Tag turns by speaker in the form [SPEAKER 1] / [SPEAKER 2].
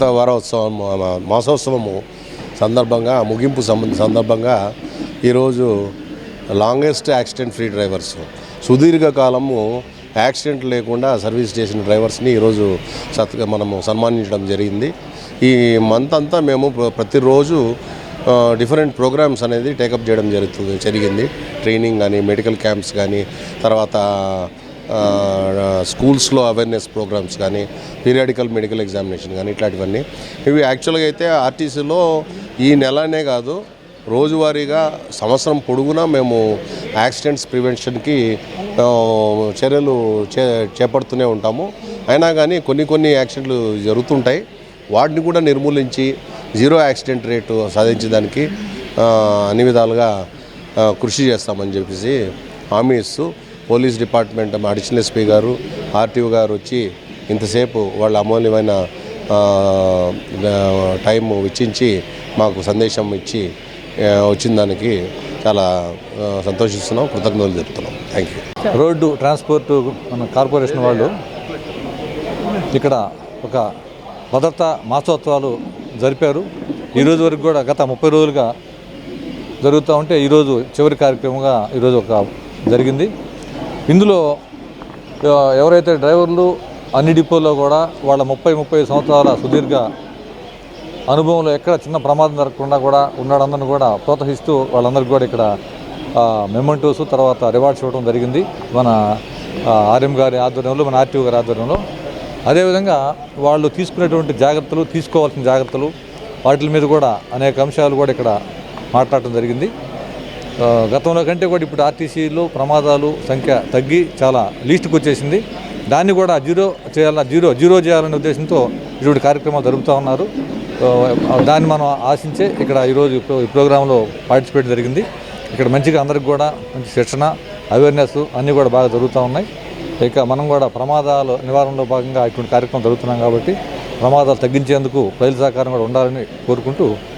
[SPEAKER 1] అమృత వారోత్సవం మాసోత్సవము సందర్భంగా ముగింపు సంబ- సందర్భంగా ఈరోజు లాంగెస్ట్ యాక్సిడెంట్ ఫ్రీ డ్రైవర్స్. సుదీర్ఘకాలము యాక్సిడెంట్ లేకుండా సర్వీస్ చేసిన డ్రైవర్స్ని ఈరోజు సత్ మనము సన్మానించడం జరిగింది. ఈ మంత్ అంతా మేము ప్రతిరోజు డిఫరెంట్ ప్రోగ్రామ్స్ అనేది టేకప్ చేయడం జరుగుతుంది జరిగింది. ట్రైనింగ్ కానీ మెడికల్ క్యాంప్స్ కానీ తర్వాత స్కూల్స్లో అవేర్నెస్ ప్రోగ్రామ్స్ కానీ పీరియాడికల్ మెడికల్ ఎగ్జామినేషన్ కానీ ఇట్లాంటివన్నీ. ఇవి యాక్చువల్గా అయితే ఆర్టీసీలో ఈ నెలనే కాదు రోజువారీగా సంవత్సరం పొడుగునా మేము యాక్సిడెంట్స్ ప్రివెన్షన్కి చర్యలు చే చేపడుతూనే ఉంటాము. అయినా కానీ కొన్ని కొన్ని యాక్సిడెంట్లు జరుగుతుంటాయి. వాటిని కూడా నిర్మూలించి జీరో యాక్సిడెంట్ రేటు సాధించడానికి అన్ని విధాలుగా కృషి చేస్తామని చెప్పేసి హామీ ఇస్తూ పోలీస్ డిపార్ట్మెంట్ అడిషనల్ ఎస్పీ గారు ఆర్టీఓ గారు వచ్చి ఇంతసేపు వాళ్ళ అమూల్యమైన టైం వెచ్చించి మాకు సందేశం ఇచ్చి వచ్చిన దానికి చాలా సంతోషిస్తున్నాం కృతజ్ఞతలు చెప్తున్నాం థ్యాంక్ యూ
[SPEAKER 2] రోడ్డు ట్రాన్స్పోర్ట్ మన కార్పొరేషన్ వాళ్ళు ఇక్కడ ఒక భద్రతా మాసోత్సవాలు జరిపారు. ఈరోజు వరకు కూడా గత ముప్పై రోజులుగా జరుగుతూ ఉంటే ఈరోజు చివరి కార్యక్రమంగా ఈరోజు ఒక జరిగింది. ఇందులో ఎవరైతే డ్రైవర్లు అన్ని డిపోల్లో కూడా వాళ్ళ ముప్పై ముప్పై సంవత్సరాల సుదీర్ఘ అనుభవంలో ఎక్కడ చిన్న ప్రమాదం జరగకుండా కూడా ఉన్నాడందరిని కూడా ప్రోత్సహిస్తూ వాళ్ళందరికీ కూడా ఇక్కడ మెమెంటోస్ తర్వాత రివార్డ్స్ ఇవ్వడం జరిగింది. మన ఆర్ఎం గారి ఆధ్వర్యంలో మన ఆర్టీఓ గారి ఆధ్వర్యంలో. అదేవిధంగా వాళ్ళు తీసుకునేటువంటి జాగ్రత్తలు తీసుకోవాల్సిన జాగ్రత్తలు వాటి మీద కూడా అనేక అంశాలు కూడా ఇక్కడ మాట్లాడటం జరిగింది. గతంలో కంటే కూడా ఇప్పుడు ఆర్టీసీలో ప్రమాదాలు సంఖ్య తగ్గి చాలా లీస్ట్కి వచ్చేసింది. దాన్ని కూడా జీరో చేయాల జీరో జీరో చేయాలనే ఉద్దేశంతో ఇటువంటి కార్యక్రమాలు జరుపుతూ ఉన్నారు. దాన్ని మనం ఆశించే ఇక్కడ ఈరోజు ఈ ప్రో- ఈ ప్రోగ్రాంలో పార్టిసిపేట్ జరిగింది. ఇక్కడ మంచిగా అందరికి కూడా మంచి శిక్షణ అవేర్నెస్ అన్నీ కూడా బాగా జరుగుతూ ఉన్నాయి. ఇక మనం కూడా ప్రమాదాల నివారణలో భాగంగా ఇటువంటి కార్యక్రమం జరుగుతున్నాం కాబట్టి ప్రమాదాలు తగ్గించేందుకు ప్రజల సహకారం కూడా ఉండాలని కోరుకుంటూ